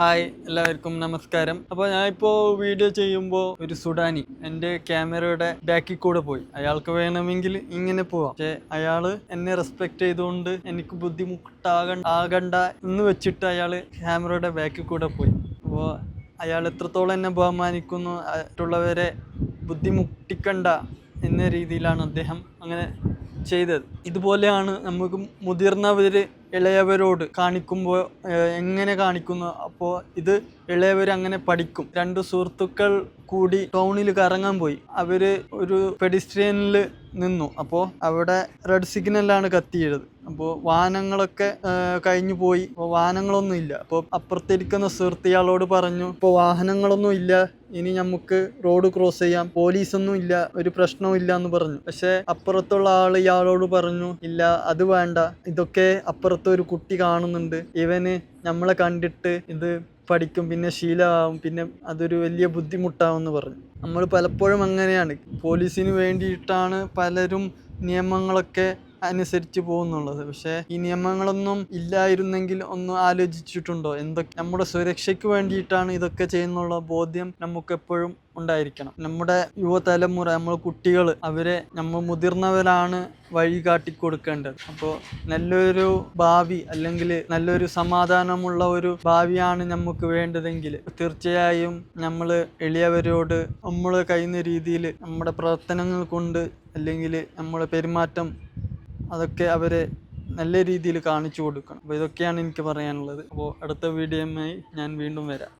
Hi എല്ലാവർക്കും നമസ്കാരം. അപ്പോൾ ഞാനിപ്പോൾ വീഡിയോ ചെയ്യുമ്പോൾ ഒരു സുഡാനി എന്റെ ക്യാമറയുടെ ബാക്കിൽ കൂടെ പോയി. അയാൾക്ക് വേണമെങ്കിൽ ഇങ്ങനെ പോവാം. പക്ഷേ അയാൾ എന്നെ റെസ്പെക്ട് ചെയ്തുകൊണ്ട് എനിക്ക് ബുദ്ധിമുട്ടാക ആകണ്ട എന്ന് വെച്ചിട്ട് അയാൾ ക്യാമറയുടെ ബാക്കിൽ കൂടെ പോയി. അപ്പോൾ അയാൾ എത്രത്തോളം എന്നെ ബഹുമാനിക്കുന്നു മറ്റുള്ളവരെ ബുദ്ധിമുട്ടിക്കണ്ട എന്ന രീതിയിലാണ് അദ്ദേഹം അങ്ങനെ ചെയ്തത്. ഇതുപോലെയാണ് നമുക്ക് മുതിർന്നവർ ഇളയവരോട് കാണിക്കുമ്പോൾ എങ്ങനെ കാണിക്കുന്നു? അപ്പോൾ ഇത് ഇളയവർ അങ്ങനെ പഠിക്കും. രണ്ട് സുഹൃത്തുക്കൾ കൂടി ടൗണിൽ കറങ്ങാൻ പോയി. അവർ ഒരു പെഡിസ്ട്രിയനിൽ നിന്നു. അപ്പോൾ അവിടെ റെഡ് സിഗ്നലാണ് കത്തിയത്. അപ്പോൾ വാഹനങ്ങളൊക്കെ കഴിഞ്ഞു പോയി. അപ്പോൾ വാഹനങ്ങളൊന്നും ഇല്ല അപ്പോൾ അപ്പുറത്തിരിക്കുന്ന സുഹൃത്ത് ഇയാളോട് പറഞ്ഞു ഇപ്പോൾ വാഹനങ്ങളൊന്നും ഇല്ല ഇനി നമുക്ക് റോഡ് ക്രോസ് ചെയ്യാം. പോലീസൊന്നും ഇല്ല ഒരു പ്രശ്നവും ഇല്ല എന്ന് പറഞ്ഞു. പക്ഷെ അപ്പുറത്തുള്ള ആൾ ഇയാളോട് പറഞ്ഞു ഇല്ല അത് വേണ്ട. ഇതൊക്കെ അപ്പുറത്ത് ഒരു കുട്ടി കാണുന്നുണ്ട്. ഇവന് നമ്മളെ കണ്ടിട്ട് ഇത് പഠിക്കും പിന്നെ ശീലമാവും പിന്നെ അതൊരു വലിയ ബുദ്ധിമുട്ടാവും എന്ന് പറഞ്ഞു. നമ്മൾ പലപ്പോഴും അങ്ങനെയാണ്. പോലീസിന് വേണ്ടിയിട്ടാണ് പലരും നിയമങ്ങളൊക്കെ അനുസരിച്ച് പോകുന്നുള്ളത്. പക്ഷേ ഈ നിയമങ്ങളൊന്നും ഇല്ലായിരുന്നെങ്കിൽ ഒന്ന് ആലോചിച്ചിട്ടുണ്ടോ? എന്തൊക്കെ നമ്മുടെ സുരക്ഷയ്ക്ക് വേണ്ടിയിട്ടാണ് ഇതൊക്കെ ചെയ്യുന്നുള്ള ബോധ്യം നമുക്ക് എപ്പോഴും ഉണ്ടായിരിക്കണം. നമ്മുടെ യുവതലമുറ നമ്മൾ കുട്ടികൾ അവരെ നമ്മൾ മുതിർന്നവരാണ് വഴി കാട്ടി കൊടുക്കേണ്ടത് അപ്പോൾ നല്ലൊരു ഭാവി അല്ലെങ്കിൽ നല്ലൊരു സമാധാനമുള്ള ഒരു ഭാവിയാണ് നമുക്ക് വേണ്ടതെങ്കിൽ തീർച്ചയായും നമ്മൾ എളിയവരോട് നമ്മൾ കഴിയുന്ന രീതിയിൽ നമ്മുടെ പ്രവർത്തനങ്ങൾ കൊണ്ട് അല്ലെങ്കിൽ നമ്മുടെ പെരുമാറ്റം അതൊക്കെ അവരെ നല്ല രീതിയിൽ കാണിച്ചു കൊടുക്കണം. അപ്പോൾ ഇതൊക്കെയാണ് എനിക്ക് പറയാനുള്ളത്. അപ്പോൾ അടുത്ത വീഡിയോയുമായി ഞാൻ വീണ്ടും വരാം.